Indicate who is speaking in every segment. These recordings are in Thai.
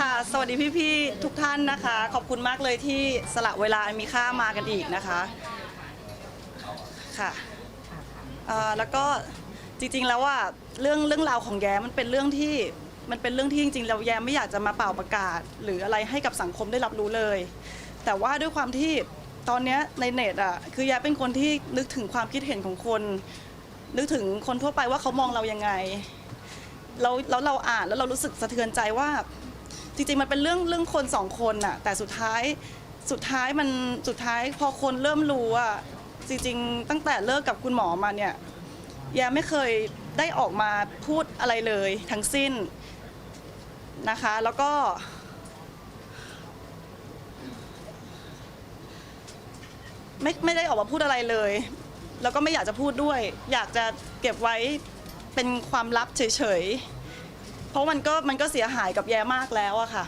Speaker 1: ค่ะ สวัสดีพี่ๆทุกท่านนะคะ ขอบคุณมากเลยที่สละเวลาอันมีค่ามากันอีกนะคะค่ะแล้วก็จริงๆแล้วว่าเรื่องเรื่องราวของแย้มันเป็นเรื่องที่มันเป็นเรื่องที่จริงๆเราแย้ไม่อยากจะมาเป่าประกาศ หรืออะไรให้กับสังคมได้รับรู้เลย แต่ว่าด้วยความที่ตอนนี้ในเน็ตอะคือแย้เป็นคนที่นึกถึงความคิดเห็นของคน นึกถึงคนทั่วไปว่าเขามองเรายังไงแล้วแล้วเราอ่านแล้วเรารู้สึกสะเทือนใจว่า จริงๆมันเป็นเรื่องเรื่องคนสองคนน่ะแต่สุดท้ายสุดท้ายมันสุดท้ายพอคนเริ่มรู้อะจริงๆ ตั้งแต่เลิกกับคุณหมอมาเนี่ยแยาไม่เคยได้ออกมาพูดอะไรเลยทั้งสิ้นนะคะ แล้วก็ ไม่ไม่ได้ออกมาพูดอะไรเลย แล้วก็ไม่อยากจะพูดด้วย อยากจะเก็บไว้เป็นความลับเฉยๆ เพราะมันก็มันก็เสียหายกับแย่มากแล้วอะค่ะ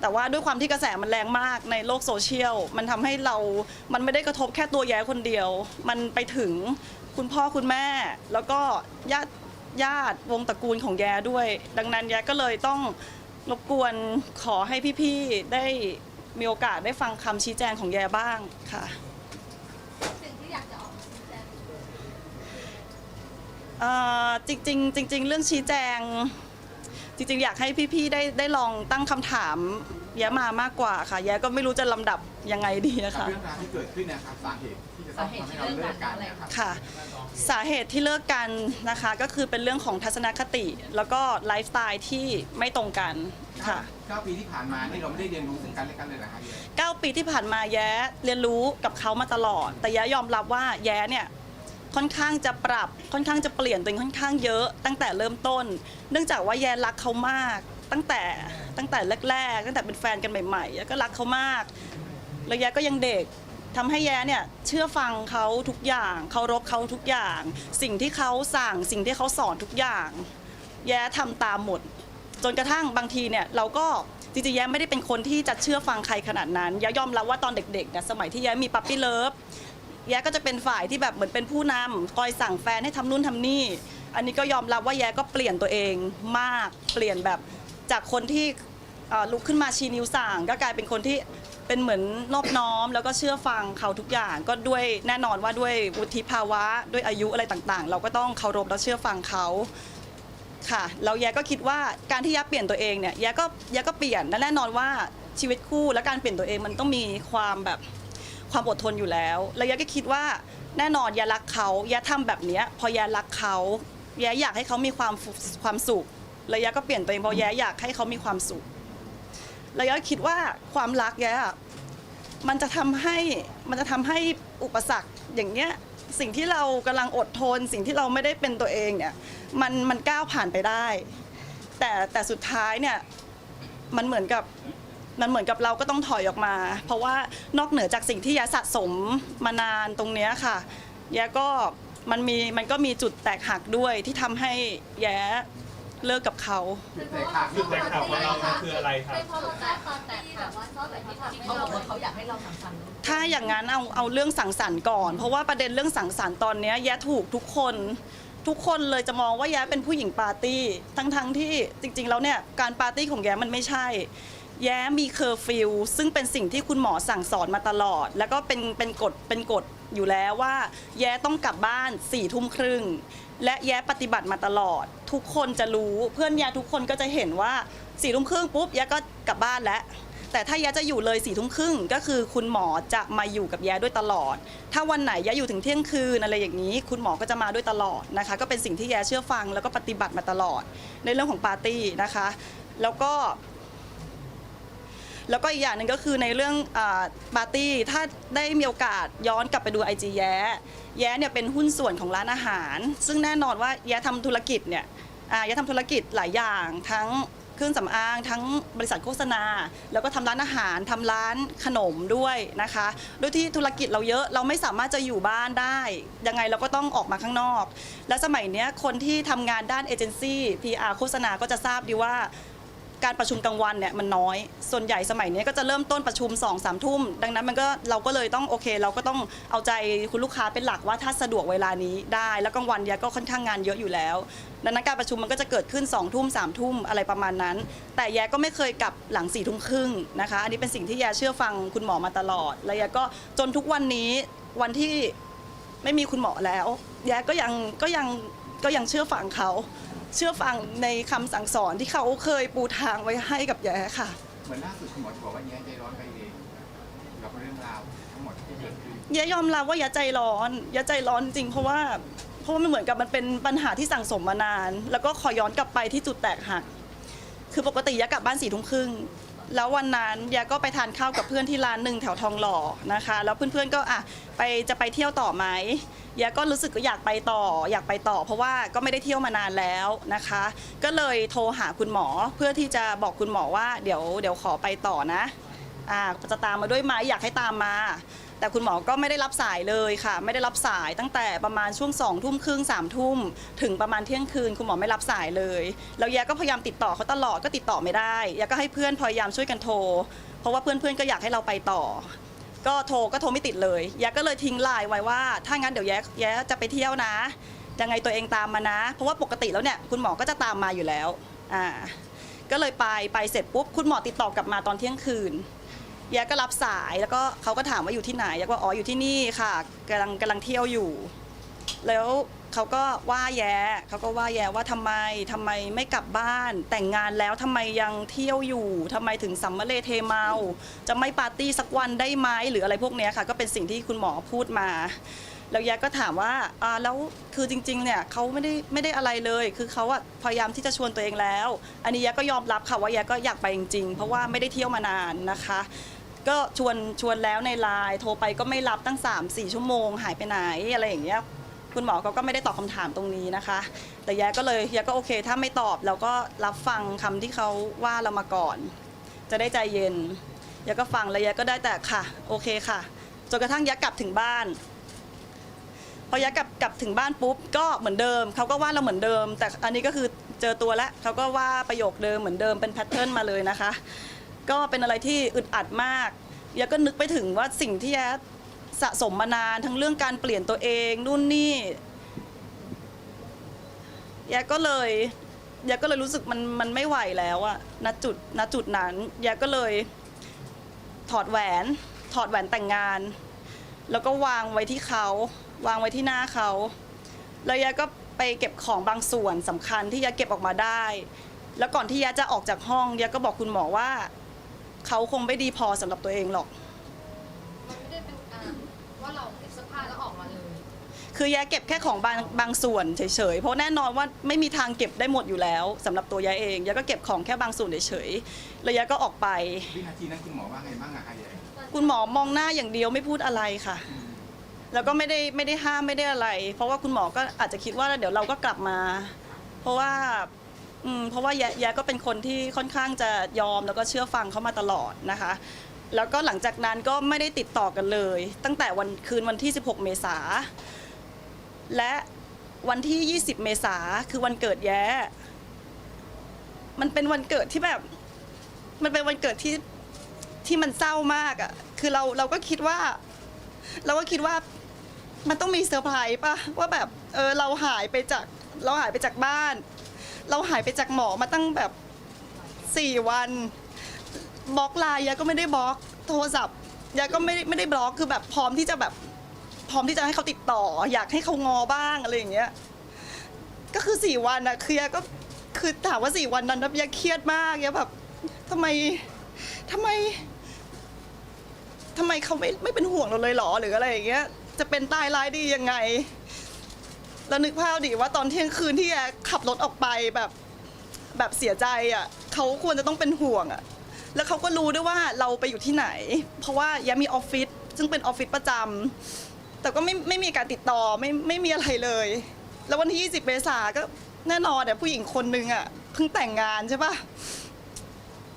Speaker 1: แต่ว่าด้วยความที่กระแสมันแรงมากในโลกโซเชียล มันทำให้เรา มันไม่ได้กระทบแค่ตัวแย่คนเดียว มันไปถึงคุณพ่อคุณแม่ แล้วก็ญาติญาติวงตระกูลของแย่ด้วย ดังนั้นแย่ก็เลยต้องรบกวนขอให้พี่ๆได้มีโอกาสได้ฟังคำชี้แจงของแย่บ้างค่ะ
Speaker 2: สิ่งที่อยากจะออกมาชี้แจง
Speaker 1: เอ่อจริงๆจริง ๆ เรื่องชี้แจง จริง ๆ อยากให้พี่ๆได้ได้ลองตั้งคำถามแย้มามากกว่าค่ะ แย้ก็ไม่รู้จะลำดับยังไงดีนะ
Speaker 3: กับ
Speaker 1: คะ
Speaker 3: เรื่องราวที่เกิดขึ้นนะครับสาเหตุที่จะต้องทำให้เราเลิกกันเนะครับ
Speaker 1: ค่ะสาเหตุที่เลิกกันนะคะก็คือเป็นเรื่องของทัศนคติ แล้วก็ไลฟ์สไตล์ที่ไม่ตรงกันค่ะ
Speaker 3: เก้าปีที่ผ่านมานี่เราไม่ได้เรียนรู้ซึ่งกันและกันเลยนะครับ
Speaker 1: 9 ปีที่ผ่านมาแย้เรียนรู้กับเขามาตลอด แต่แย้ยอมรับว่าแย้เนี่ย ค่อนข้างจะปรับค่อนข้างจะเปลี่ยนตัวเองค่อนข้างเยอะตั้งแต่เริ่มต้น เนื่องจากว่าแย้รักเขามาก ตั้งแต่ตั้งแต่แรกๆตั้งแต่เป็นแฟนกันใหม่ๆแย้ก็รักเขามากแล้วแยก็ยังเด็กทำให้แย้เนี่ยเชื่อฟังเขาทุกอย่างเคารพเขาทุกอย่าง สิ่งที่เขาสั่งสิ่งที่เขาสอนทุกอย่าง แย้ทำตามหมด จนกระทั่งบางทีเนี่ยเราก็จริงๆแย้ไม่ได้เป็นคนที่จะเชื่อฟังใครขนาดนั้นแย้ยอมรับว่าตอนเด็กๆเนี่ยสมัยที่แย้มีปั๊ปปี้เลิฟ แย้ก็จะเป็นฝ่ายที่แบบเหมือนเป็นผู้นำคอยสั่งแฟนให้ทำนู่นทำนี่ อันนี้ก็ยอมรับว่าแย้ก็เปลี่ยนตัวเองมากเปลี่ยนแบบจากคนที่เอ่อลุกขึ้นมาชี้นิ้วสั่ง ก็กลายเป็นคนที่เป็นเหมือนนอบน้อม แล้วก็เชื่อฟังเขาทุกอย่าง ก็ด้วยแน่นอนว่าด้วยวุฒิภาวะด้วยอายุอะไรต่างๆ เราก็ต้องเคารพและเชื่อฟังเขา ค่ะแล้วแย้ก็คิดว่าการที่แย้เปลี่ยนตัวเองเนี่ยแย้ก็แย้ก็เปลี่ยนและแน่นอนว่าชีวิตคู่และการเปลี่ยนตัวเองมันต้องมีความแบบ ความอดทนอยู่แล้ว แล้วแย้ก็คิดว่าแน่นอนแย้รักเขาแย้ทำแบบเนี้ยพอแย้รักเขาแย้อยากให้เขามีความฟุความสุขแล้วแย้ก็เปลี่ยนตัวเองเพราะแย้อยากให้เขามีความสุขแล้วแย้ก็คิดว่าความรักแย้อะมันจะทำให้มันจะทำให้อุปสรรคอย่างเนี้ยสิ่งที่เรากำลังอดทน สิ่งที่เราไม่ได้เป็นตัวเองเนี่ยมันมันก้าวผ่านไปได้ แต่แต่สุดท้ายเนี่ย มันเหมือนกับ มันเหมือนกับเราก็ต้องถอยออกมา เพราะว่านอกเหนือจากสิ่งที่ยะสะสมมานานตรงเนี้ยค่ะ แยะก็มันมีมันก็มีจุดแตกหักด้วยที่ทำให้แย้เลิกกับเขา
Speaker 3: จุดแตกหัก
Speaker 4: จุดแตกหักของเรามันคืออะไรครับ
Speaker 2: เป็นเพราะว่าแค่ตอนแตกหักว่าชอบแบบที่ทำให้
Speaker 5: เขาบ
Speaker 2: เรา
Speaker 5: อกว่าเขาอยากให้เราสังสรรค์
Speaker 1: ถ้าอย่างนั้นเอาเอาเรื่องสังสรรค์ก่อน เพราะว่าประเด็นเรื่องสังสรรค์ตอนเนี้ยแย้ถูกทุกคน ทุกคนเลยจะมองว่าแย้เป็นผู้หญิงปาร์ตี้ ทั้งทั้งๆที่จริงๆแล้วเนี่ยการปาร์ตี้ของแย้มันไม่ใช่ แย้มีเคอร์ฟิวซึ่งเป็นสิ่งที่คุณหมอสั่งสอนมาตลอด แล้วก็เป็นเป็นกฎเป็นกฎอยู่แล้วว่า แย้ต้องกลับบ้านสี่ทุ่มครึ่งและแย้ปฏิบัติมาตลอด ทุกคนจะรู้เพื่อนแย้ทุกคนก็จะเห็นว่าสี่ทุ่มครึ่งปุ๊บแย้ก็กลับบ้านแล้วแต่ถ้าแย้จะอยู่เลยสี่ทุ่มครึ่งก็คือคุณหมอจะมาอยู่กับแย้ด้วยตลอด ถ้าวันไหนแย้อยู่ถึงเที่ยงคืนอะไรอย่างนี้ คุณหมอก็จะมาด้วยตลอดนะคะ ก็เป็นสิ่งที่แย้เชื่อฟังแล้วก็ปฏิบัติมาตลอด ในเรื่องของปาร์ตี้นะคะ แล้วก็ แล้วก็อีกอย่างหนึ่งก็คือในเรื่องอาปาร์ตี้ถ้าได้มีโอกาสย้อนกลับไปดูไอจีแย้แย้เนี่ยเป็นหุ้นส่วนของร้านอาหาร ซึ่งแน่นอนว่าแย้ทำธุรกิจเนี่ยแย้ทำธุรกิจหลายอย่างทั้งเครื่องสำอางทั้งบริษัทโฆษณา แล้วก็ทำร้านอาหารทำร้านขนมด้วยนะคะด้วยที่ธุรกิจเราเยอะเราไม่สามารถจะอยู่บ้านได้ ยังไงเราก็ต้องออกมาข้างนอก และสมัยนี้คนที่ทำงานด้านเอเจนซี่ PR โฆษณาก็จะทราบดีว่า การประชุมกลางวันเนี่ยมันน้อย ส่วนใหญ่สมัยนี้ก็จะเริ่มต้นประชุม2องสามทุ่ม ดังนั้นมันก็เราก็เลยต้องโอเค เราก็ต้องเอาใจคุณลูกค้าเป็นหลักว่าถ้าสะดวกเวลานี้ได้ แล้วกลางวันยก็ค่อนข้างงานเยอะอยู่แล้ว ดังนั้นการประชุมมันก็จะเกิดขึ้น2องทุ่มสามทุ่มอะไรประมาณนั้น แต่แย่ก็ไม่เคยกลับหลังสี่ทุ่มครึ่งนะคะ อันนี้เป็นสิ่งที่แย่เชื่อฟังคุณหมอมาตลอด และแย่ก็จนทุกวันนี้วันที่ไม่มีคุณหมอแล้วแย่ก็ยังก็ยังก็ยังเชื่อฟังเขา เชื่อฟังในคำสั่งสอนที่เขาเคยปูทางไว้ให้กับแยค่ะ
Speaker 3: เหมือนล่าสุดคุณหมอบอกว่าแย้ใจร้อนไปเองกับเรื่องราวทั้งหมดที่เกิดขึ้น
Speaker 1: แยยอมรับว่าแยใจร้อนแยใจร้อนจริงเพราะว่าเพราะว่ามันเหมือนกับมันเป็นปัญหาที่สั่งสมมานาน แล้วก็ขอย้อนกลับไปที่จุดแตกหัก คือปกติแยกลับบ้านสี่ทุ่มครึ่ง แล้ววันนั้นยาก็ไปทานข้าวกับเพื่อนที่ร้านหนึ่งแถวทองหล่อนะคะ แล้วเพื่อนๆก็อะไปจะไปเที่ยวต่อไหมยาก็รู้สึกก็อยากไปต่ออยากไปต่อ เพราะว่าก็ไม่ได้เที่ยวมานานแล้วนะคะ ก็เลยโทรหาคุณหมอเพื่อที่จะบอกคุณหมอว่าเดี๋ยวเดี๋ยวขอไปต่อนะอ่าจะตามมาด้วยไหมอยากให้ตามมา แต่คุณหมอก็ไม่ได้รับสายเลยค่ะ ไม่ได้รับสายตั้งแต่ประมาณช่วงสองทุ่มครึ่งสามทุ่มถึงประมาณเที่ยงคืน คุณหมอไม่รับสายเลยแล้วแยก็พยายามติดต่อเขาตลอดก็ติดต่อไม่ได้แยก็ให้เพื่อนพยายามช่วยกันโทร เพราะว่าเพื่อนๆก็อยากให้เราไปต่อ ก็โทรก็โทรไม่ติดเลยแยก็เลยทิ้งไลน์ไว้ว่า ถ้างั้นเดี๋ยวแยแยจะไปเที่ยวนะยังไงตัวเองตามมานะ เพราะว่าปกติแล้วเนี่ยคุณหมอก็จะตามมาอยู่แล้วอ่าก็เลยไปไปเสร็จปุ๊บคุณหมอติดต่อกลับมาตอนเที่ยงคืน แยก็รับสายแล้วก็เขาก็ถามว่าอยู่ที่ไหนแยก็อ๋ออยู่ที่นี่ค่ะกำลังกำลังเที่ยวอยู่ แล้วเขาก็ว่าแย่เขาก็ว่าแย่ว่าทำไมทำไมไม่กลับบ้าน แต่งงานแล้วทำไมยังเที่ยวอยู่ทำไมถึงสัมมาเลเทเมา จะไม่ปาร์ตี้สักวันได้ไหมหรืออะไรพวกเนี้ยค่ะ ก็เป็นสิ่งที่คุณหมอพูดมา แล้วแยก็ถามว่าอ่าแล้วคือจริงๆเนี่ยเขาไม่ได้ไม่ได้อะไรเลย คือเขาอะพยายามที่จะชวนตัวเองแล้ว อันนี้แยก็ยอมรับค่ะว่าแยก็อยากไปจริงๆ เพราะว่าไม่ได้เที่ยวมานานนะคะ ก็ชวนชวนแล้วในไลน์โทรไปก็ไม่รับตั้ง 3 4 ชั่วโมง หายไปไหนอะไรอย่างเงี้ยคุณหมอเขาก็ไม่ได้ตอบคำถามตรงนี้นะคะ แต่แยก็เลยแยก็โอเค ถ้าไม่ตอบเราก็รับฟังคำที่เขาว่าเรามาก่อน จะได้ใจเย็นแยก็ฟังแล้วแยก็ได้แต่ค่ะ โอเคค่ะจนกระทั่งแยกลับถึงบ้านพอแยกกลับกลับถึงบ้านปุ๊บก็เหมือนเดิมเขาก็ว่าเราเหมือนเดิม แต่อันนี้ก็คือเจอตัวแล้วเขาก็ว่าประโยคเดิมเหมือนเดิมเป็นแพทเทิร์นมาเลยนะคะ ก็เป็นอะไรที่อึดอัดมากยาก็นึกไปถึงว่าสิ่งที่แยาสะสมมานานทั้งเรื่องการเปลี่ยนตัวเองนู่นนี่ยาก็เลยยาก็เลยรู้สึกมันมันไม่ไหวแล้วอะณจุดณจุดนั้นยาก็เลยถอดแหวน ถอดแหวนแต่งงาน แล้วก็วางไว้ที่เขา วางไว้ที่หน้าเขา แล้วยาก็ไปเก็บของบางส่วนสำคัญที่ยาเก็บออกมาได้ แล้วก่อนที่ยาจะออกจากห้องยาก็บอกคุณหมอว่า เขาคงไม่ดีพอสำหรับตัวเองหรอก
Speaker 2: มันไม่ได้เป็นการว่าเราเก็บเสื้อผ้าแล้วออกมาเลย
Speaker 1: คือยาเก็บแค่ของบางบางส่วนเฉยๆ เพราะแน่นอนว่าไม่มีทางเก็บได้หมดอยู่แล้วสำหรับตัวยาเองยาก็เก็บของแค่บางส่วนเฉยๆแล้วยาก็ออกไป
Speaker 3: วินาทีนั้นคุณหมอว่าไงบ้างอะไอ้แย้
Speaker 1: คุณหมอมองหน้าอย่างเดียวไม่พูดอะไรค่ะ
Speaker 3: อืม
Speaker 1: แล้วก็ไม่ได้ไม่ได้ห้ามไม่ได้อะไร เพราะว่าคุณหมอก็อาจจะคิดว่าเดี๋ยวเราก็กลับมา เพราะว่า อืมเพราะว่าแยแยก็เป็นคนที่ค่อนข้างจะยอมแล้วก็เชื่อฟังเขามาตลอดนะคะ แล้วก็หลังจากนั้นก็ไม่ได้ติดต่อกันเลย ตั้งแต่วันคืนวันที่ 16 เมษาและวันที่ 20 เมษาคือวันเกิดแย้ มันเป็นวันเกิดที่แบบ มันเป็นวันเกิดที่ที่มันเศร้ามากอะ่ะ คือเราเราก็คิดว่า เราก็คิดว่ามันต้องมีเซอร์ไพรส์ป่ะว่าแบบเออเราหายไปจากเราหายไปจากบ้าน เราหายไปจากหมอมาตั้งแบบสี่วันบล็อกไลน์ยาก็ไม่ได้บล็อกโทรศัพท์ยาก็ไม่ได้ไม่ได้บล็อกคือแบบพร้อมที่จะแบบ พร้อมที่จะให้เขาติดต่อ อยากให้เขางอบ้างอะไรอย่างเงี้ยก็คือสี่วันอะคือยาก็คือถามว่าสี่วันนั้นนะยาเครียดมากยาแบบทำไมทำไมทำไมเขาไม่ไม่เป็นห่วงเราเลยเหรอหรืออะไรอย่างเงี้ยจะเป็นตายร้ายดียังไง แล้วนึกภาพดิว่าตอนเที่ยงคืนที่แกขับรถออกไปแบบแบบเสียใจอะเขาควรจะต้องเป็นห่วงอะแล้วเขาก็รู้ด้วยว่าเราไปอยู่ที่ไหน เพราะว่าแยมีออฟฟิศซึ่งเป็นออฟฟิศประจำแต่ก็ไม่ไม่มีการติดต่อไม่ไม่มีอะไรเลย แล้ววันที่ 20 เมษาก็แน่นอนเนี่ยผู้หญิงคนนึงอะเพิ่งแต่งงานใช่ปะ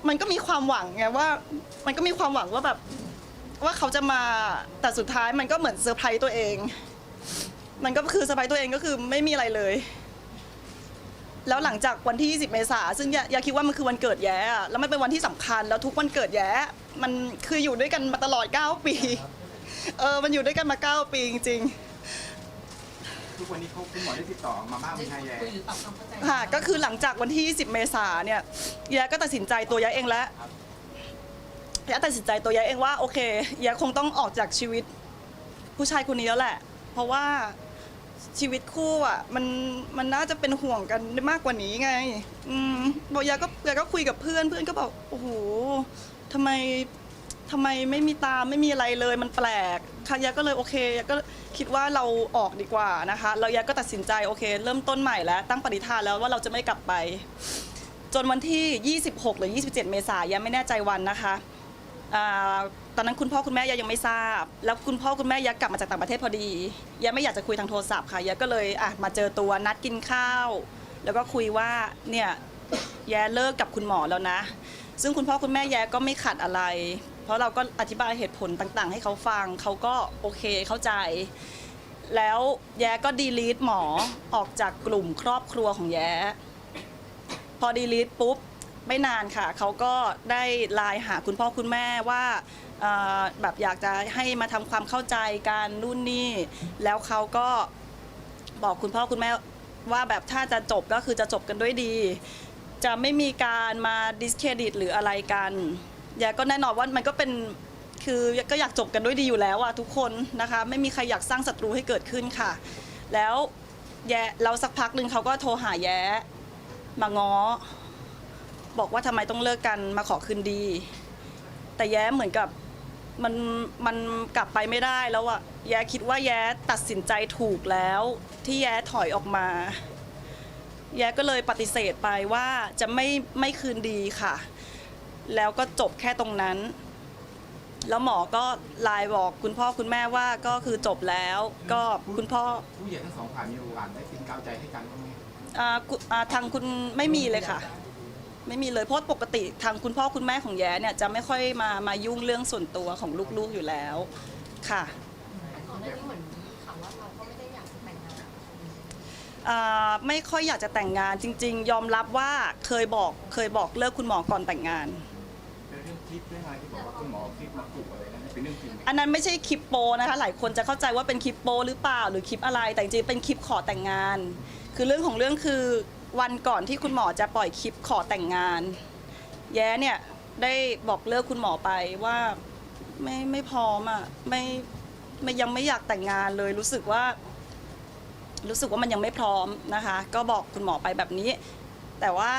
Speaker 1: มันก็มีความหวังไงว่า มันก็มีความหวังว่าแบบว่าเขาจะมาแต่สุดท้ายมันก็เหมือนเซอร์ไพรส์ตัวเอง มันก็คือเซอร์ไพรส์ตัวเองก็คือไม่มีอะไรเลย แล้วหลังจากวันที่ 20 เมษาซึ่งยายาคิดว่ามันคือวันเกิดแย้อะแล้วมันเป็นวันที่สำคัญ แล้วทุกวันเกิดแย้มันคืออยู่ด้วยกันมาตลอด 9 ปี เออ มันอยู่ด้วยกันมา 9 ปีจริง
Speaker 3: ทุกวันนี้เขาคุณหมอได้ติดต่อมาบ้างไหมคะแย่
Speaker 2: คุยหรือปรับความเข้าใจ
Speaker 1: ๆค่ะก็คือหลังจากวันที่ 20 เมษาเนี่ยยาก็ตัดสินใจตัวยาเองแล้วยาตัดสินใจตัวยาเองว่าโอเคยาคงต้องออกจากชีวิต ผู้ชายคนนี้แล้วแหละ เพราะว่า ชีวิตคู่อะ มันมันน่าจะเป็นห่วงกันได้มากกว่านี้ไง อืมบอกยาก็ยาก็คุยกับเพื่อนเพื่อนก็บอกโอ้โหทำไมทำไมไม่มีตาไม่มีอะไรเลยมันแปลกค่ะยาก็เลยโอเคยาก็คิดว่าเราออกดีกว่านะคะแล้วยาก็ตัดสินใจโอเค เริ่มต้นใหม่แล้ว ตั้งปณิธานแล้วว่าเราจะไม่กลับไป จนวันที่ 26 หรือ 27 เมษายนไม่แน่ใจวันนะคะอ่า ตอนนั้นคุณพ่อคุณแม่ยายังไม่ทราบ แล้วคุณพ่อคุณแม่ยากลับมาจากต่างประเทศพอดียาไม่อยากจะคุยทางโทรศัพท์ค่ะยาก็เลยอะมาเจอตัวนัดกินข้าว แล้วก็คุยว่าเนี่ยแย่เลิกกับคุณหมอแล้วนะ ซึ่งคุณพ่อคุณแม่แย่ก็ไม่ขัดอะไร เพราะเราก็อธิบายเหตุผลต่างๆ ให้เขาฟังเขาก็โอเคเข้าใจ แล้วแย่ก็ดีลีทหมอออกจากกลุ่มครอบครัวของแย่พอดีลิทปุ๊บไม่นานค่ะ เขาก็ได้ไลน์หาคุณพ่อคุณแม่ว่า เอ่อแบบอยากจะให้มาทำความเข้าใจกันนู่นนี่ แล้วเขาก็บอกคุณพ่อคุณแม่ว่าแบบถ้าจะจบก็คือจะจบกันด้วยดี จะไม่มีการมาดิสเครดิตหรืออะไรกันยาก็แน่นอนว่ามันก็เป็นคือก็อยากจบกันด้วยดีอยู่แล้วอะทุกคนนะคะ ไม่มีใครอยากสร้างศัตรูให้เกิดขึ้นค่ะ แล้วแย่เราสักพักหนึ่งเขาก็โทรหาแย้มาง้อ บอกว่าทำไมต้องเลิกกันมาขอคืนดี แต่แย้เหมือนกับ มันมันกลับไปไม่ได้แล้วอะแย้คิดว่าแย้ตัดสินใจถูกแล้ว ที่แย้ถอยออกมา แย้ก็เลยปฏิเสธไปว่าจะไม่ไม่คืนดีค่ะ แล้วก็จบแค่ตรงนั้น แล้วหมอก็ไลน์บอกคุณพ่อคุณแม่ว่าก็คือจบแล้ว ก็คุณพ่อ
Speaker 3: ผู้ใหญ่ทั้งสองฝ่ายมีโอกาสได้เป็นกาวใจให้กันบ้างไหม
Speaker 1: อ่ากุอ่าทางคุณไม่มีเลยค่ะ ไม่มีเลยเพราะปกติทางคุณพ่อคุณแม่ของแย้เนี่ยจะไม่ค่อยมามายุ่งเรื่องส่วนตัวของลูกๆอยู่แล้วค่ะ
Speaker 2: แต่ก่อนหน้านี้เหมือนมีข่าวว่าเราก็ไม่ได้อยากจะแต่งงาน
Speaker 1: อ่าไม่ค่อยอยากจะแต่งงานจริง ๆ ยอมรับว่าเคยบอกเคยบอกเลิกคุณหมอก่อนแต่งงาน
Speaker 3: เป็นเรื่องคลิปเรื่องอะไรที่บอกว่าคุณหมอคลิปมาปลุกอะไรนั่นเป็นเรื่องจริงไหม
Speaker 1: อันนั้นไม่ใช่คลิปโปนะคะ หลายคนจะเข้าใจว่าเป็นคลิปโปหรือเปล่าหรือคลิปอะไร แต่จริงๆเป็นคลิปขอแต่งงาน คือเรื่องของเรื่องคือ วันก่อนที่คุณหมอจะปล่อยคลิปขอแต่งงาน แย้เนี่ยได้บอกเลิกคุณหมอไปว่าไม่ไม่พร้อมอะไม่ไม่ยังไม่อยากแต่งงานเลยรู้สึกว่า รู้สึกว่ามันยังไม่พร้อมนะคะ ก็บอกคุณหมอไปแบบนี้ แต่ว่า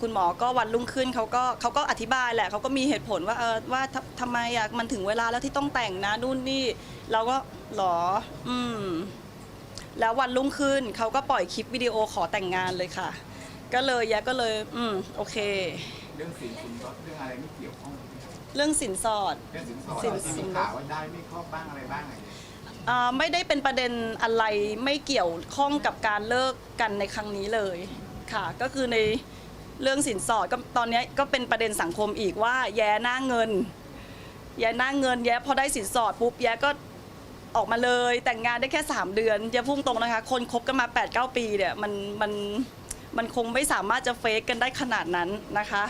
Speaker 1: คุณหมอก็วันรุ่งขึ้นเขาก็เขาก็อธิบายแหละเขาก็มีเหตุผลว่าเออว่าทำไมอะมันถึงเวลาแล้วที่ต้องแต่งนะนู่นนี่ เราก็หรอ อืม แล้ววันรุ่งขึ้นเขาก็ปล่อยคลิปวิดีโอขอแต่งงานเลยค่ะ ก็เลยยะก็เลย อืมโอเค
Speaker 3: เรื่องสินสินรถเรื่องอะไรไม่เกี่ยวข้อง
Speaker 1: เรื่องสินสอด
Speaker 3: เรื่องสินสอด
Speaker 1: สิน
Speaker 3: ที่มีข่าวว่าได้ไม่ครอบบ้างอะไรบ้างอะไรอย่างเงี้ย
Speaker 1: อ่าไม่ได้เป็นประเด็นอะไรไม่เกี่ยวข้องกับการเลิกกันในครั้งนี้เลยค่ะ ก็คือในเรื่องสินสอดก็ตอนนี้ก็เป็นประเด็นสังคมอีกว่า แย้หน้าเงิน แย้หน้าเงินแย้พอได้สินสอดปุ๊บแย้ก็ ออกมาเลย แต่งงานได้แค่ 3 เดือนแย้พุ่งตรงนะคะ คนคบกันมา 8-9 ปีเนี่ยมันมันมันคงไม่สามารถจะเฟกกันได้ขนาดนั้นนะคะ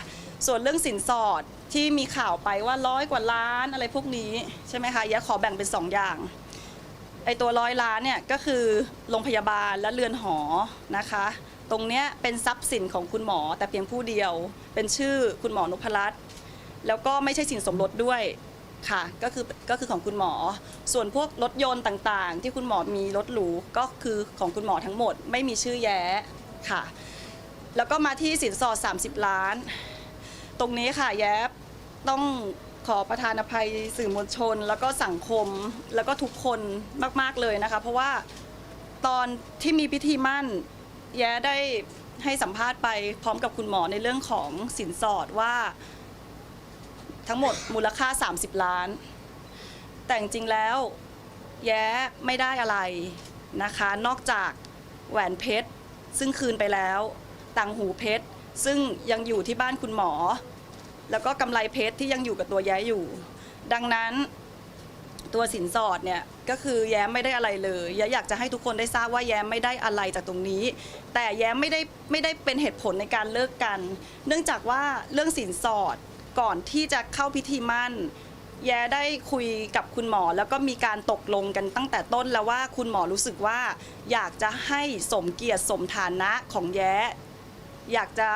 Speaker 1: ส่วนเรื่องสินสอดที่มีข่าวไปว่าร้อยกว่าล้านอะไรพวกนี้ใช่ไหมคะย้ขอแบ่งเป็นสองอย่างไอตัวร้อยล้านเนี่ยก็คือโรงพยาบาลและเรือนหอนะคะ ตรงเนี้ยเป็นทรัพย์สินของคุณหมอแต่เพียงผู้เดียว เป็นชื่อคุณหมอนพรัตน์แล้วก็ไม่ใช่สินสมรสด้วย ค่ะก็คือก็คือของคุณหมอ ส่วนพวกรถยนต์ต่างๆ ที่คุณหมอมีรถหรูก็คือของคุณหมอทั้งหมด ไม่มีชื่อแย้ค่ะ แล้วก็มาที่สินสอด 30 ล้าน ตรงนี้ค่ะแย้ต้องขอประธานอภัยสื่อมวลชน แล้วก็สังคมแล้วก็ทุกคนมาก ๆเลยนะคะ เพราะว่าตอนที่มีพิธีมั่น แย้ได้ให้สัมภาษณ์ไปพร้อมกับคุณหมอในเรื่องของสินสอดว่า ทั้งหมดมูลค่า 30 ล้าน แต่จริงแล้ว แย้ไม่ได้อะไรนะคะ นอกจากแหวนเพชร ซึ่งคืนไปแล้ว ต่างหูเพชร ซึ่งยังอยู่ที่บ้านคุณหมอ แล้วก็กำไรเพชรที่ยังอยู่กับตัวแย้อยู่ ดังนั้นตัวสินสอดเนี่ยก็คือแย้มไม่ได้อะไรเลยแย้อยากจะให้ทุกคนได้ทราบว่าแย้มไม่ได้อะไรจากตรงนี้ แต่แย้มไม่ได้ไม่ได้เป็นเหตุผลในการเลิกกัน เนื่องจากว่าเรื่องสินสอด ก่อนที่จะเข้าพิธีมั่น แย้ได้คุยกับคุณหมอ แล้วก็มีการตกลงกันตั้งแต่ต้นแล้วว่าคุณหมอรู้สึกว่า อยากจะให้สมเกียรติสมฐานะของแย้ อยากจะ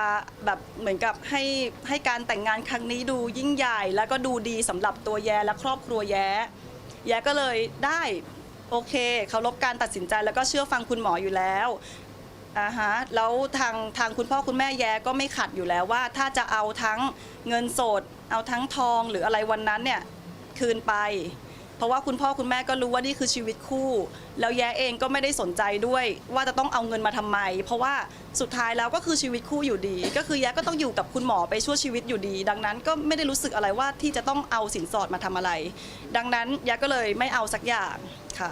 Speaker 1: แบบเหมือนกับให้ให้การแต่งงานครั้งนี้ดูยิ่งใหญ่ แล้วก็ดูดีสำหรับตัวแย้และครอบครัวแย้ แย้ก็เลยได้โอเคเคารพการตัดสินใจแล้วก็เชื่อฟังคุณหมออยู่แล้ว อ่าฮะแล้วทางทางคุณพ่อคุณแม่แย้ก็ไม่ขัดอยู่แล้วว่า ถ้าจะเอาทั้งเงินสด เอาทั้งทองหรืออะไรวันนั้นเนี่ยคืนไป เพราะว่าคุณพ่อคุณแม่ก็รู้ว่านี่คือชีวิตคู่ แล้วแย้เองก็ไม่ได้สนใจด้วย ว่าจะต้องเอาเงินมาทำไม เพราะว่าสุดท้ายแล้วก็คือชีวิตคู่อยู่ดี ก็คือแย้ก็ต้องอยู่กับคุณหมอไปชั่วชีวิตอยู่ดี ดังนั้นก็ไม่ได้รู้สึกอะไรว่าที่จะต้องเอาสินสอดมาทำอะไร ดังนั้นแย้ก็เลยไม่เอาสักอย่างค่ะ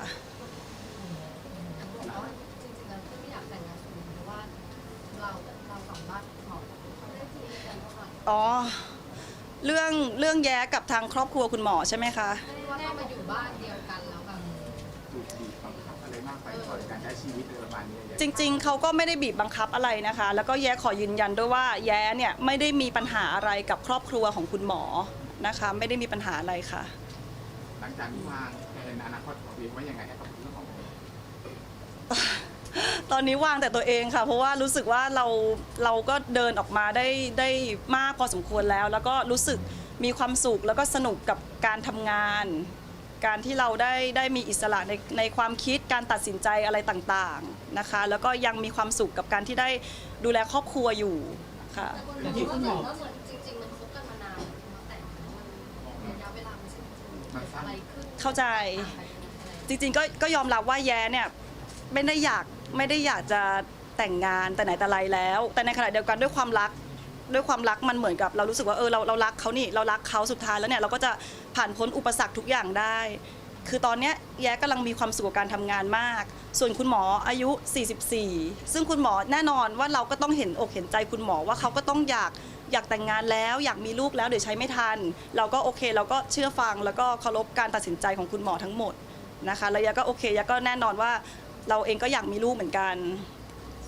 Speaker 2: อ๋
Speaker 1: อ เรื่องเรื่องแย้กับทางครอบครัวคุณหมอใช่ไหมคะ
Speaker 2: ไม่ว่าต้องมาอยู่บ้านเดียวกันแล้วแบบ
Speaker 3: ถูกบีบบังคับอะไรมากไปก่อนการใช้ชีวิตอะไรประมาณนี้
Speaker 1: จริง ๆ เขาก็ไม่ได้บีบบังคับอะไรนะคะ แล้วก็แย้ขอยืนยันด้วยว่าแย้เนี่ยไม่ได้มีปัญหาอะไรกับครอบครัวของคุณหมอนะคะ ไม่ได้มีปัญหาอะไรค่ะ
Speaker 3: หลังจากนี้วางแผนอนาคตของตัวเองไว้ยังไงให้กับเรื่องของ
Speaker 1: ตอ นนี้วางแต่ตัวเองค่ะ เพราะว่ารู้สึกว่าเราเราก็เดินออกมาได้ได้มากพอสมควรแล้ว แล้วก็รู้สึกมีความสุขแล้วก็สนุกกับการทำงาน การที่เราได้ได้มีอิสระในในความคิดการตัดสินใจอะไรต่างๆนะคะ แล้วก็ยังมีความสุขกับการที่ได้ดูแลครอบครัวอยู่ค่ะ
Speaker 2: แต่คนบอกว่าเหมือนว่าเหมือนจริงๆ มันคบกันมานานมาแต่งมันระยะเวลามันสิ้นสุดอะไรขึ้น
Speaker 1: เข้าใจ จริงๆก็ก็ยอมรับว่าแย้เนี่ยไม่ได้อยาก ไม่ได้อยากจะแต่งงานแต่ไหนแต่ไรแล้ว แต่ในขณะเดียวกันด้วยความรักด้วยความรักมันเหมือนกับเรารู้สึกว่าเออเราเรารักเขานี่เรารักเขาสุดท้ายแล้วเนี่ยเราก็จะผ่านพ้นอุปสรรคทุกอย่างได้ คือตอนเนี้ยแย้กำลังมีความสุขกับการทำงานมาก ส่วนคุณหมออายุ 44 ซึ่งคุณหมอแน่นอนว่าเราก็ต้องเห็นอกเห็นใจคุณหมอว่าเขาก็ต้องอยากอยากแต่งงานแล้ว อยากมีลูกแล้วเดี๋ยวใช้ไม่ทัน เราก็โอเคเราก็เชื่อฟังแล้วก็เคารพการตัดสินใจของคุณหมอทั้งหมดนะคะแล้วยาก็โอเคยาก็แน่นอนว่า เราเองก็อยากมีลูกเหมือนกัน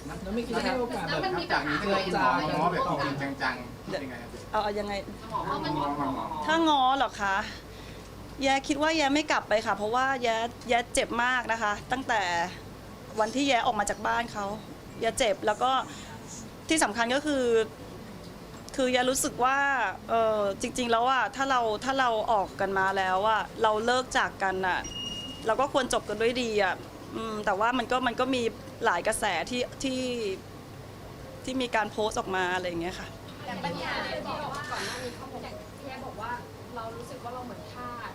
Speaker 5: แล้วไม่คิดจะให้โอกาส
Speaker 2: แล้
Speaker 5: แบ
Speaker 2: ว
Speaker 5: บ
Speaker 2: มันมี
Speaker 3: จา
Speaker 2: ปั
Speaker 3: ก
Speaker 2: ญหา
Speaker 3: นี้
Speaker 2: อะ
Speaker 3: ที่
Speaker 2: ไร
Speaker 3: เราคุณหมอง้อแบบจริงจังๆยังไง
Speaker 1: เอาเอายังไง
Speaker 2: หมอว่ามัน
Speaker 3: ง้อง้อง้อ
Speaker 1: ถ้าง้อเหรอคะ แย้คิดว่าแย้ไม่กลับไปค่ะ เพราะว่าแย้แย้เจ็บมากนะคะ ตั้งแต่วันที่แย้ออกมาจากบ้านเขาแย้เจ็บแล้วก็ที่สำคัญก็คือ คือแย้รู้สึกว่าเออจริง ๆ แล้วอะถ้าเราถ้าเราออกกันมาแล้วอะเราเลิกจากกันอะเราก็ควรจบกันด้วยดีอะ อืมแต่ว่ามันก็มันก็มีหลายกระแสที่ที่ที่มีการโพสต์ออกมาอะไรอย่างเงี้ยค่ะ
Speaker 2: แต่ปัญหาที่บอกว่าก่อนหน้านี้เขาบอกอย่างที่แย่บอกว่าเรารู้สึกว่าเราเหมือนทาส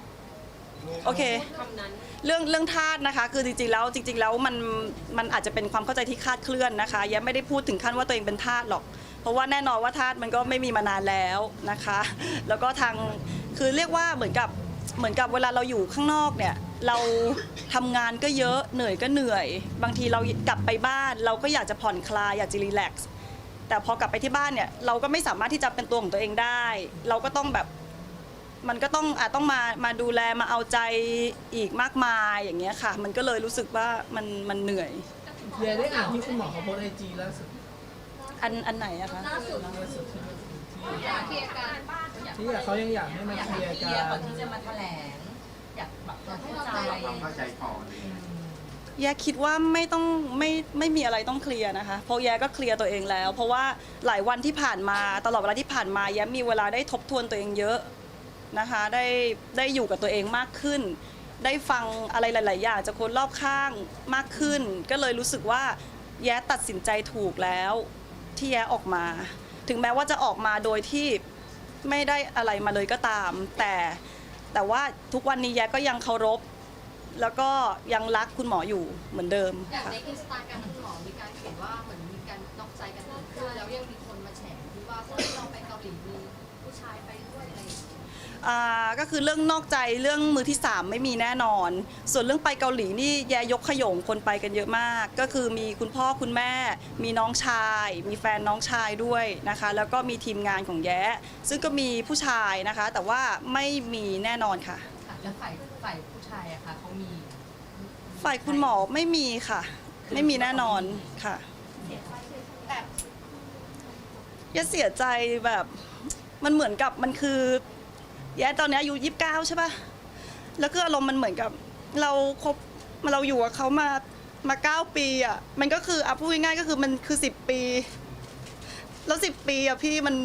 Speaker 1: โอเค
Speaker 2: คำนั้น
Speaker 1: เรื่องเรื่องทาสนะคะ คือจริงๆแล้วจริง ๆ แล้วมันมันอาจจะเป็นความเข้าใจที่คลาดเคลื่อนนะคะยังไม่ได้พูดถึงขั้นว่าตัวเองเป็นทาสหรอก เพราะว่าแน่นอนว่าทาสมันก็ไม่มีมานานแล้วนะคะ แล้วก็ทางคือเรียกว่าเหมือนกับ เหมือนกับเวลาเราอยู่ข้างนอกเนี่ย เราทำงานก็เยอะเหนื่อยก็เหนื่อย บางทีเรากลับไปบ้าน เราก็อยากจะผ่อนคลายอยากจะรีแลกซ์แต่พอกลับไปที่บ้านเนี่ยเราก็ไม่สามารถที่จะเป็นตัวของตัวเองได้ เราก็ต้องแบบมันก็ต้องอาจต้องมามาดูแลมาเอาใจอีกมากมายอย่างเงี้ยค่ะ มันก็เลยรู้สึกว่ามันมันเหนื่อย
Speaker 5: เยได้อ่านที่คุณหมอเขาโพสไอจีล่าสุด
Speaker 1: อันอันไหนอะคะ
Speaker 2: ล่าสุด
Speaker 5: ล่าสุดที่
Speaker 2: อยากเคลียร์กันบ้าน
Speaker 5: ที่เขายังอยากให้มาเคลียร์กั
Speaker 6: ก่อน
Speaker 5: น
Speaker 6: ที่จะมาแถลง อยากแบบเราเข้าใจ
Speaker 3: ความเข้าใจก่อน
Speaker 1: แย่คิดว่าไม่ต้องไม่ไม่มีอะไรต้องเคลียร์นะคะ เพราะแย่ก็เคลียร์ตัวเองแล้ว เพราะว่าหลายวันที่ผ่านมาตลอดเวลาที่ผ่านมาแย่มีเวลาได้ทบทวนตัวเองเยอะนะคะ ได้ได้อยู่กับตัวเองมากขึ้น ได้ฟังอะไรหลาย ๆ อย่างจากคนรอบข้างมากขึ้น ก็เลยรู้สึกว่าแย้ตัดสินใจถูกแล้วที่แย้ออกมา ถึงแม้ว่าจะออกมาโดยที่ ไม่ได้อะไรมาเลยก็ตาม แต่แต่ว่าทุกวันนี้แย้ก็ยังเคารพ แล้วก็ยังรักคุณหมออยู่เหมือนเดิม
Speaker 2: อย่าง
Speaker 1: ค่ะ
Speaker 2: ในอินสตาแกรมคุณหมอมีการเขียนว่า อ่าก็คือเรื่
Speaker 1: องนอกใจเรื่องมือที่3ไม่มีแน่นอน ส่วนเรื่องไปเกาหลีนี่แยยกขยงคนไปกันเยอะมาก ก็คือมีคุณพ่อคุณแม่ มีน้องชาย มีแฟนน้องชายด้วยนะคะ แล้วก็มีทีมงานของแย้ซึ่งก็มีผู้ชายนะคะ แต่ว่าไม่มีแน่นอนค่ะ
Speaker 2: ค่ะ
Speaker 6: แล้วฝ่ายฝ่ายผู้ชายอะค่ะเขามี
Speaker 1: ฝ่ายคุณหมอไม่มีค่ะ ไม่มีแน่นอนค่ะ
Speaker 6: แบบ
Speaker 1: แย่เสียใจแบบมันเหมือนกับมันคือ แย่ตอนนี้อายุยี่สิบเก้าใช่ปะแล้วคือารมณ์มันเหมือนกับ เราคบเราอยู่กับเขามามาเก้าปีอะ มันก็คืออะพูดง่ายๆก็คือมันคือสิบปี แล้วสิบปีอะพี่มัน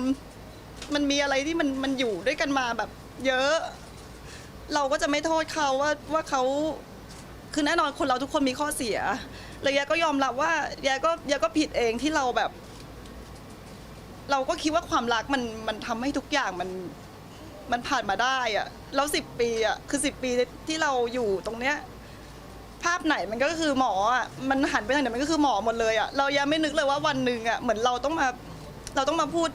Speaker 1: มันมีอะไรที่มันมันอยู่ด้วยกันมาแบบ เยอะ เราก็จะไม่โทษเขาว่าว่าเขาคือแน่นอนคนเราทุกคนมีข้อเสียแล้วแยก็ยอมรับว่าแยก็แยก็ผิดเองที่เราแบบ เราก็คิดว่าความรักมันมันทำให้ทุกอย่างมัน มันผ่านมาได้อะแล้วสิบปีอะคือสิบปีที่เราอยู่ตรงเนี้ย ภาพไหนมันก็คือหมออะมันหันไปทางไหนมันก็คือหมอหมดเลยอะเรายังไม่นึกเลยว่าวันหนึ่งอะเหมือนเราต้องมา เราต้องมาพูด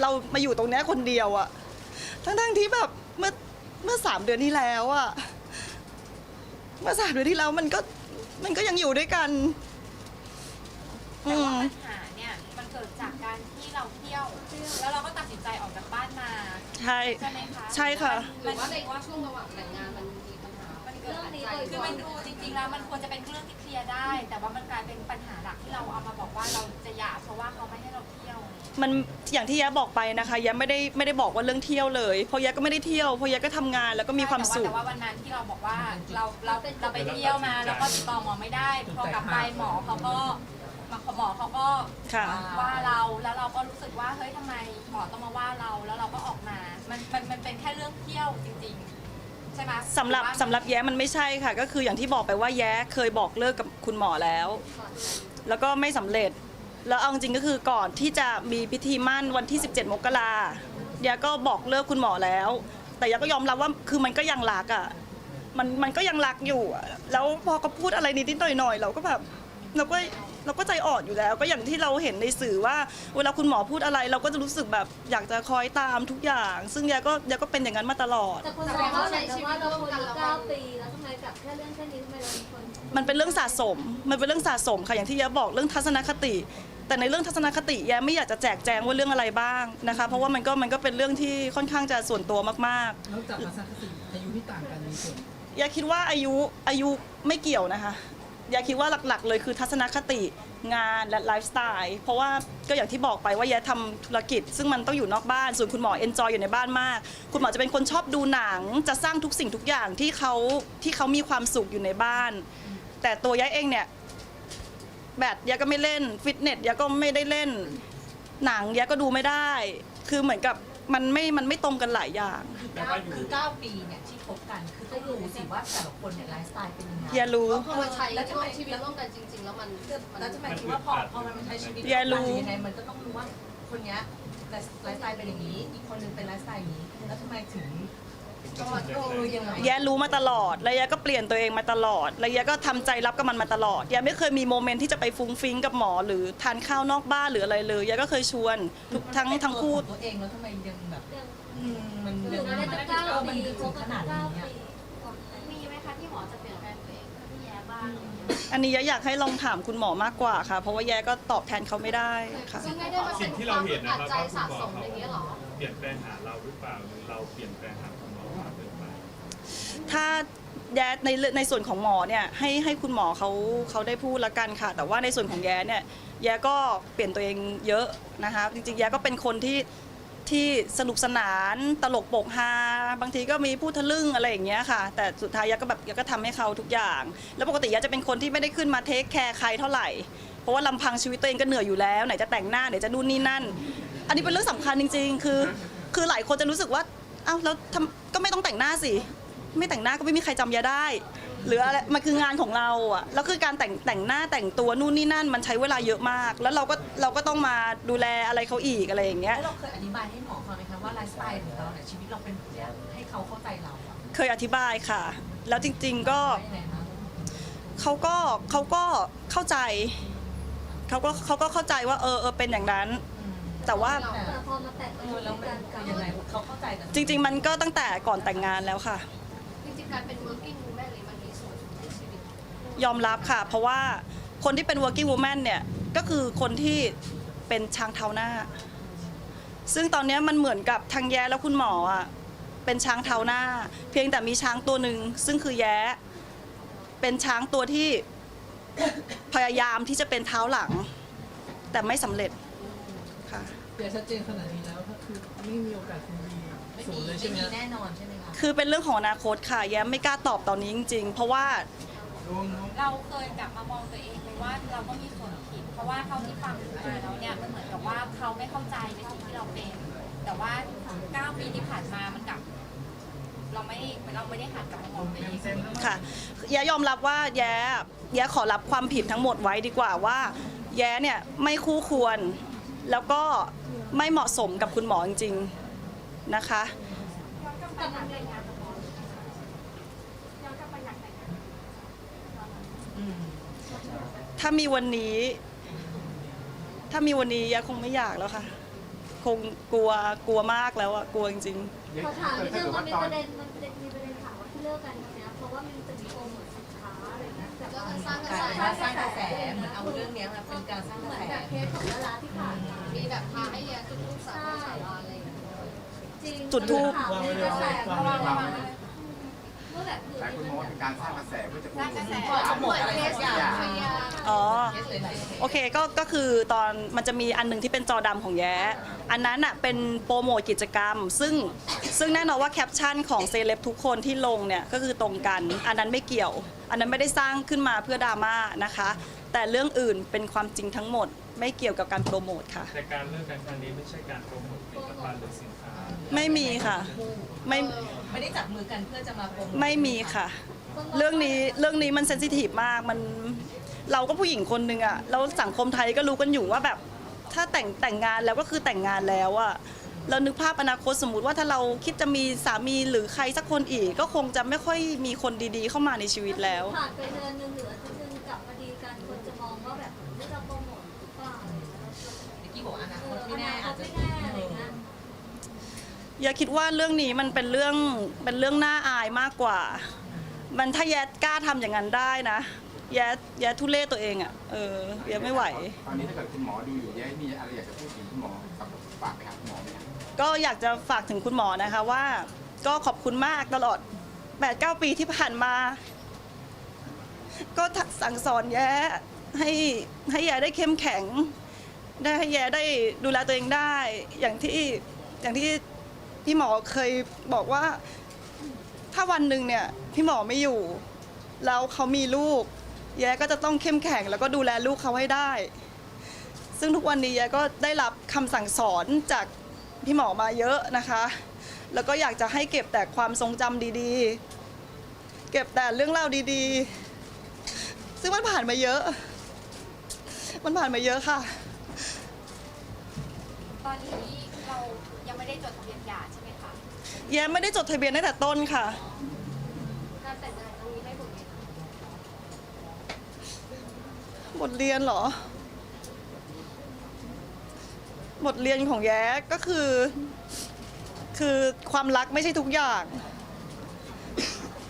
Speaker 1: เรามาอยู่ตรงเนี้ยคนเดียวอะทั้งๆที่แบบเมื่อเมื่อสามเดือนที่แล้วอะเมื่อสามเดือนที่แล้วมันก็มันก็ยังอยู่ด้วยกัน
Speaker 7: แต่ว่า
Speaker 1: อืม
Speaker 7: ปัญหาเนี่ยมันเกิดจากการที่เราเที่ยว แล้วเราก็ตัดสินใจออกจากบ้านมา
Speaker 1: ใช่
Speaker 7: ใช่ไหมคะ
Speaker 1: ใช่ค่ะ
Speaker 2: หรือว่าในช่วงระหว่างแต่งงานมันมีปัญหา
Speaker 7: มันเกิดปัจจัยคือมันดูจริงๆแล้วมันควรจะเป็นเรื่องที่เคลียร์ได้ แต่ว่ามันกลายเป็นปัญหาหลักที่เราเอามาบอกว่าเราจะหย่าเพราะว่าเขาไม่ให้เราเที่ยว
Speaker 1: มันอย่างที่ยะบอกไปนะคะยะไม่ได้ไม่ได้บอกว่าเรื่องเที่ยวเลย เพราะยะก็ไม่ได้เที่ยวเพราะยะก็ทำงานแล้วก็มีความสุข
Speaker 7: แต่ว่าวันนั้นที่เราบอกว่าเราเราเราไปเที่ยวมาแล้วก็ติดต่อหมอไม่ได้พอกลับไปหมอเขาก็ มาหมอเขาก็
Speaker 1: ค่ะ
Speaker 7: ว่าเราแล้วเราก็รู้สึกว่าเฮ้ยทำไมหมอต้องมาว่าเราแล้วเราก็ออกมา มันมันมันเป็นแค่เรื่องเที่ยวจริง ๆ ใช่ไหม
Speaker 1: สำหรับ
Speaker 7: รือว่า
Speaker 1: สำหรับแย้มันไม่ใช่ค่ะ ก็คืออย่างที่บอกไปว่าแย้เคยบอกเลิกกับคุณหมอแล้ว แล้วก็ไม่สำเร็จ แล้วเอาจริงๆก็คือก่อนที่จะมีพิธีมั่นวันที่ 17 มกราแย้ก็บอกเลิกคุณหมอแล้ว แต่แย้ก็ยอมรับว่าคือมันก็ยังรักอะมันมันก็ยังรักอยู่อะแล้วพอเขาพูดอะไรนิดๆหน่อยๆเราก็แบบเราก็ เราก็ใจอ่อนอยู่แล้ว ก็อย่างที่เราเห็นในสื่อว่า เวลาคุณหมอพูดอะไร เราก็จะรู้สึกแบบอยากจะคอยตามทุกอย่าง ซึ่งแย้ก็แย้ก็เป็นอย่างนั้นมาตลอด
Speaker 8: แต่คนเราเขาใช้ชีวิตร่วมกันเก้าปีแล้วทำไมกับแค่เรื่องแค่นี้ทำไมเราเป็นคน
Speaker 1: มันเป็นเรื่องสะสม มันเป็นเรื่องสะสมค่ะอย่างที่แย้บอกเรื่องทัศนคติ แต่ในเรื่องทัศนคติแย้ไม่อยากจะแจกแจงว่าเรื่องอะไรบ้างนะคะ เพราะว่ามันก็มันก็เป็นเรื่องที่ค่อนข้างจะส่วนตัวมาก
Speaker 5: นอกจากทัศนคติอายุที่ต่างกันมีส่วน
Speaker 1: ๆแย้คิดว่าอายุอายุไม่เกี่ยวนะคะ แย้คิดว่าหลักๆ เลยคือทัศนคติงานและไลฟ์สไตล์เพราะว่าก็อย่างที่บอกไปว่าแย้ทำธุรกิจ ซึ่งมันต้องอยู่นอกบ้าน ส่วนคุณหมอเอนจอยอยู่ในบ้านมาก คุณหมอจะเป็นคนชอบดูหนัง จะสร้างทุกสิ่งทุกอย่างที่เขาที่เขามีความสุขอยู่ในบ้าน แต่ตัวยะเองเนี่ยแบดยะก็ไม่เล่นฟิตเนสยะก็ไม่ได้เล่น หนังยะก็ดูไม่ได้ คือเหมือนกับ มันไม่มันไม่ตรงกันหลายอย่าง
Speaker 6: เก้าคือเก้าปีเนี่ยที่คบกันคือต้องรู้สิว่าแต่ละคนเนี่ยไลฟ์สไตล์เป็นยังไง
Speaker 1: ยะรู้
Speaker 2: พอมาใช้ร่วมชีวิตร่วมกันจริง ๆ แล้วมันมัน
Speaker 6: แล้วทำไมคิดว่าพอพอมันมาใช้ชีวิต
Speaker 1: อย่ารู้
Speaker 6: ร่วมกันยังไงมันก็ต้องรู้ว่าคนเนี้ยไลฟ์สไตล์เป็นอย่างนี้ อีกคนนึงเป็นไลฟ์สไตล์อย่างนี้ แล้วทำไมถึงก็เออยังไง
Speaker 1: แยะรู้มาตลอด แล้วแยะก็เปลี่ยนตัวเองมาตลอด แล้วแยะก็ทำใจรับกับมันมาตลอด แยะไม่เคยมีโมเมนต์ที่จะไปฟุ้งฟิ้งกับหมอหรือทานข้าวนอกบ้านหรืออะไรเลย แยะก็เคยชวนทุกทั้งทั้งคู่
Speaker 6: เป็นตัวของตัวเองแล้วทำไมยังแบบ
Speaker 8: ยัง
Speaker 6: อืมมัน
Speaker 8: อ
Speaker 6: ยั
Speaker 8: ยู่
Speaker 6: ง
Speaker 8: มาได้ตั้งเก้า
Speaker 6: เออมัน
Speaker 8: ปี
Speaker 6: ถึงขนาดนี้
Speaker 8: เก้า
Speaker 6: อะ
Speaker 8: ปี
Speaker 7: มีไหมคะที่หมอจะเปลี่ยนแปลงตัวเองเพื่อที่แย่บ้างอะไรอย่างเงี้ย
Speaker 1: อันนี้แยะอยากให้ลองถามคุณหมอมากกว่าค่ะ เพราะว่าแยะก็ตอบแทนเขาไม่ได้ค่ะ
Speaker 2: ซึ่งไม่ได้มาเป็
Speaker 4: สิ่
Speaker 2: น
Speaker 4: งที่
Speaker 2: ค
Speaker 4: เรา
Speaker 2: วาม
Speaker 4: เห็น
Speaker 2: อั
Speaker 4: นะ
Speaker 2: ด
Speaker 4: ครับ
Speaker 2: ใจ
Speaker 4: ว่าคุณ
Speaker 2: สะ
Speaker 4: หมอ
Speaker 2: สม
Speaker 4: เขา
Speaker 2: อย่างนี้ยเหรอ
Speaker 4: เปลี่ยนแปลงหาเราหรือเปล่าหรือเราเปลี่ยนแปลงหาคุณหมอมากเกินไป
Speaker 1: ถ้าแย้ในในส่วนของหมอเนี่ยให้ให้คุณหมอเขาเขาได้พูดละกันค่ะ แต่ว่าในส่วนของแย้เนี่ยแย้ก็เปลี่ยนตัวเองเยอะนะคะจริงๆแย้ก็เป็นคนที่ที่สนุกสนานตลกโปกฮาบางทีก็มีพูดทะลึ่งอะไรอย่างเงี้ยค่ะ แต่สุดท้ายแย้ก็แบบแย้ก็ทำให้เขาทุกอย่าง แล้วปกติแย้จะเป็นคนที่ไม่ได้ขึ้นมาเทคแคร์ใครเท่าไหร่ เพราะว่าลำพังชีวิตตัวเองก็เหนื่อยอยู่แล้วไหนจะแต่งหน้าไหนจะนู่นนี่นั่น อันนี้เป็นเรื่องสำคัญจริง ๆ คือ คือหลายคนจะรู้สึกว่าอ้าวแล้วก็ไม่ต้องแต่งหน้าสิ ไม่แต่งหน้าก็ไม่มีใครจำยาได้ หรืออะไรมันคืองานของเราอะแล้วคือการแต่งแต่งหน้าแต่งตัวนู่นนี่นั่นมันใช้เวลาเยอะมาก แล้วเราก็เราก็ต้องมาดูแลอะไรเขาอีกอะไรอย่างเงี้ย
Speaker 6: แล้วเราเคยอธิบายให้หมอฟังไหมคะว่าไลฟ์สไตล์ของเราเนี่ยชีวิตเราเป็นแบบเนี้ยให้เขาเข้าใจเราอะ
Speaker 1: เคยอธิบายค่ะ แล้วจริงๆก็
Speaker 6: ว่ายังไงคะ
Speaker 1: เขาก็เขาก็เข้าใจเขาก็เขาก็เข้าใจว่าเออเออเป็นอย่างนั้น
Speaker 6: อืม
Speaker 1: แต่ว่า
Speaker 8: แต่พอมาแต่ง
Speaker 6: เอ
Speaker 8: ตัว
Speaker 6: อแล้วมัน
Speaker 8: กันกับ
Speaker 6: คือยังไงเขาเข้าใจกัน
Speaker 1: จริง ๆ มันก็ตั้งแต่ก่อนแต่งงานแล้วค่ะ
Speaker 2: จริงๆ การเป็น working woman เลยมันมีส่วนในชีวิต
Speaker 1: ยอมรับค่ะ เพราะว่าคนที่เป็น working woman เนี่ย ก็คือคนที่เป็นช้างเท้าหน้า ซึ่งตอนเนี้ยมันเหมือนกับทางแย้และคุณหมออะเป็นช้างเท้าหน้า เพียงแต่มีช้างตัวหนึ่งซึ่งคือแย้ เป็นช้างตัวที่ พยายามที่จะเป็นเท้าหลัง แต่ไม่สำเร็จค่ะ
Speaker 5: เดี๋ยวชัดเจนขนาดนี้แล้วก็คือไม่มีโอกาสคุณดี
Speaker 6: ไม่
Speaker 5: ศู
Speaker 6: มี
Speaker 5: นย์เลยใช่
Speaker 6: ไม่
Speaker 5: ไหม
Speaker 6: มี
Speaker 5: ฮะ
Speaker 6: แน่นอนใช่ไหม คะ
Speaker 1: คือเป็นเรื่องของอนาคตค่ะ แย้ไม่กล้าตอบตอนนี้จริง ๆ เพราะว่า
Speaker 7: เราเคยกลับมามองตัวเองเลยว่าเราก็มีส่วนผิด เพราะว่าเท่าที่ฟังมาแล้วเนี่ยมันเหมือนกับว่าเขาไม่เข้าใจในสิ่งที่เราเป็น แต่ว่า9ปีที่ผ่านมามันกลับ เราไม่ได้เราไม่ได้หันกลับมามองตัวเอง
Speaker 1: ค่ะแย้ยอมรับว่าแย้แย้ขอรับความผิดทั้งหมดไว้ดีกว่าว่า แย้เนี่ยไม่คู่ควร แล้วก็ไม่เหมาะสมกับคุณหมอจริงๆนะคะ
Speaker 6: อืม
Speaker 1: ถ้ามีวันนี้ ถ้ามีวันนี้ย้คงไม่อยากแล้วค่ะ คงกลัวกลัวมากแล้วอะกลัวจริง
Speaker 8: ขอถามนิดนึงมันมีประเด็นมันประเด็นมีประเด็นข่าวว่าที่เลิกกันเนี่ยเพราะว่ามันจะมีโปรโมทสินค้าอะไรอย่างเงี้ยจาก
Speaker 2: แล้วก็สร้างกระแส
Speaker 6: สร้างกระแสเหมือนเอาเรื่องเนี้ยมาเป็นการสร้างก
Speaker 8: เห
Speaker 6: ระ
Speaker 8: มือน
Speaker 6: แส
Speaker 8: แบบเคสของดาราที่ผ่านมา
Speaker 2: มีแบบพาให้แย้จุดลูกสาวสาวอะไรอย่างเงี้ย
Speaker 8: จริง
Speaker 1: จุดธูป
Speaker 8: ข่าวมีกระแส
Speaker 5: วางไว้วางไว้
Speaker 8: เมื่อแบบคือ
Speaker 3: หลายคนมองว่าเป็นการสร้างกระแสเพื่อจะโปรโมท
Speaker 7: สร้างกระแส
Speaker 6: ปล่อยโปรโมทอะไรสักอย่าง
Speaker 1: ๆอ๋อ
Speaker 6: เคสหลายๆเคส
Speaker 1: โอเคก็ก็คือตอนมันจะมีอันหนึงที่เป็นจอดำของแย้ อันนั้นอะเป็นโปรโมทกิจกรรม ซึ่งซึ่งแน่นอนว่าแคปชั่นของเซเลบทุกคนที่ลงเนี่ยก็คือตรงกัน อันนั้นไม่เกี่ยว อันนั้นไม่ได้สร้างขึ้นมาเพื่อดราม่านะคะ แต่เรื่องอื่นเป็นความจริงทั้งหมด ไม่เกี่ยวกับการโปรโมทค่ะ
Speaker 4: แต่การเลิกกันครั้งนี้ไม่ใช่การโปรโมทผลิตภัณฑ์หรือสินค้า
Speaker 1: ไม่มีค่ะ ไม่
Speaker 6: ไม่ได้จับมือกันเพื่อจะมาโปรโมท
Speaker 1: ไม่มีค่ะ เรื่องนี้เรื่องนี้มันเซนซิทีฟมากมันเราก็ผู้หญิงคนหนึ่งอะแล้วสังคมไทยก็รู้กันอยู่ว่าแบบ ถ้าแต่งแต่งงานแล้วก็คือแต่งงานแล้วอะเรานึกภาพอนาคตสมมุติว่าถ้าเราคิดจะมีสามีหรือใครสักคนอีก ก็คงจะไม่ค่อยมีคนดีๆ เข้ามาในชีวิตแล้ว
Speaker 8: ผ่านไปเดือนหนึงหรืออาทิตย์หนึ อ
Speaker 6: นา
Speaker 8: เอ
Speaker 6: คต
Speaker 8: อ
Speaker 6: ไม่แน่อาจจะ
Speaker 8: ไม่แน่อะไรอย่างเงี้ย
Speaker 1: อย่าคิดว่าเรื่องนี้มันเป็นเรื่องเป็นเรื่องน่าอายมากกว่า มันถ้าแย้กล้าทำอย่างนั้นได้นะ แย้แย้ทุเล่ตัวเองอะเออแย้ไม่ไหว
Speaker 3: ตอนนี้ถ้าเกิดคุณหมอดูอยู่แย้มีอะไรอยากจะพูดถึงคุณหมอกับฝากไปหาคุณหมอไหมครับ
Speaker 1: ก็อยากจะฝากถึงคุณหมอนะคะว่า ก็ขอบคุณมากตลอด 8-9 ปีที่ผ่านมา ก็สั่งสอนแย้ให้ให้แย้ได้เข้มแข็ง ได้ให้แย้ได้ดูแลตัวเองได้ อย่างที่อย่างที่พี่หมอเคยบอกว่า ถ้าวันหนึ่งเนี่ยพี่หมอไม่อยู่ แล้วเขามีลูก แย้ก็จะต้องเข้มแข็ง แล้วก็ดูแลลูกเขาให้ได้ ซึ่งทุกวันนี้แย้ก็ได้รับคำสั่งสอนจากพี่หมอมาเยอะนะคะ แล้วก็อยากจะให้เก็บแต่ความทรงจำดีๆ เก็บแต่เรื่องราดีๆ ซึ่งมันผ่านมาเยอะ มันผ่านมาเยอะค่ะ
Speaker 7: ตอนนี้เรายังไม่ได้จดทะเบียนหย่าใช่ไหมคะ
Speaker 1: แย้ไม่ได้จดทะเบียนตั้งแต่ต้นค่ะ
Speaker 2: การแต่งงานครั้งนี้ให้บทเรียน
Speaker 1: บทเรียนเหรอ บทเรียนของแย้ก็คือ คือความรักไม่ใช่ทุกอย่าง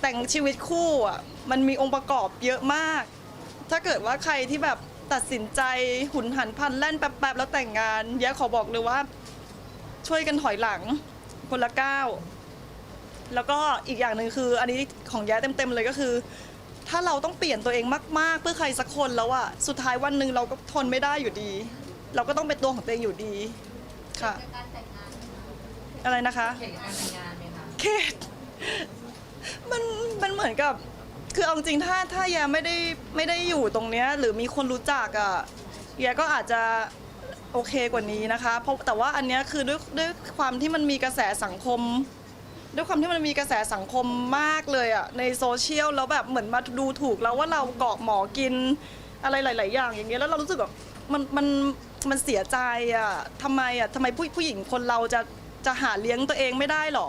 Speaker 1: แต่งชีวิตคู่อะ มันมีองค์ประกอบเยอะมาก ถ้าเกิดว่าใครที่แบบ ตัดสินใจหุนหันพลันแล่นแป๊บๆแล้วแต่งงานแย้ขอบอกเลยว่า ช่วยกันถอยหลังคนละก้าวแล้วก็อีกอย่างหนึ่งคือ อันนี้ของแย้เต็มๆเลยก็คือ ถ้าเราต้องเปลี่ยนตัวเองมาก ๆ เพื่อใครสักคนแล้วอะสุดท้ายวันหนึ่งเราก็ทนไม่ได้อยู่ดี เราก็ต้องเป็นตัวของตัวเองอยู่ดีค่ะ
Speaker 8: การแต่งงาน
Speaker 1: อะไรนะคะ
Speaker 6: เขตการแต่งงานไหมคะ
Speaker 1: เคสมันมันเหมือนกับ คือเอาจริงถ้าถ้าแยไม่ได้ไม่ได้อยู่ตรงเนี้ยหรือมีคนรู้จักอะแยก็อาจจะโอเคกว่านี้นะคะเพราะแต่ว่าอันเนี้ยคือด้วยด้วยความที่มันมีกระแสสังคม ด้วยความที่มันมีกระแสสังคมมากเลยอะในโซเชียลแล้วแบบเหมือนมาดูถูกแล้วว่าเราเกาะหมอกินอะไรหลาย ๆ อย่างอย่างเงี้ยแล้วเรารู้สึกแบบมันมันมันเสียใจอะทำไมอะทำไมผู้ผู้หญิงคนเราจะจะหาเลี้ยงตัวเองไม่ได้หรอ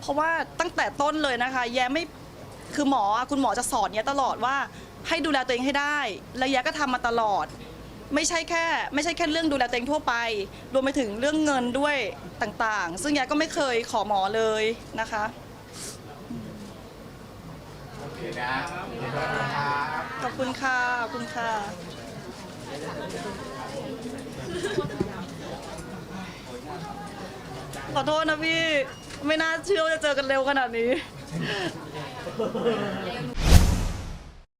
Speaker 1: เพราะว่าตั้งแต่ต้นเลยนะคะ แย้ไม่ คือหมออะคุณหมอจะสอนแย้ตลอดว่าให้ดูแลตัวเองให้ได้และย้ก็ทำมาตลอด ไม่ใช่แค่ ไม่ใช่แค่เรื่องดูแลตัวเองทั่วไป รวมไปถึงเรื่องเงินด้วยต่างๆ ซึ่งแย้ก็ไม่เคยขอหมอเลยนะคะ
Speaker 3: โอเคนะ
Speaker 1: ขอบคุณค่ะ ขอบคุณค่ะ ขอโทษนะพี่ ไม่น่าเชื่อว่าจะเจอกันเร็วขนาดนี้
Speaker 7: Obrigado.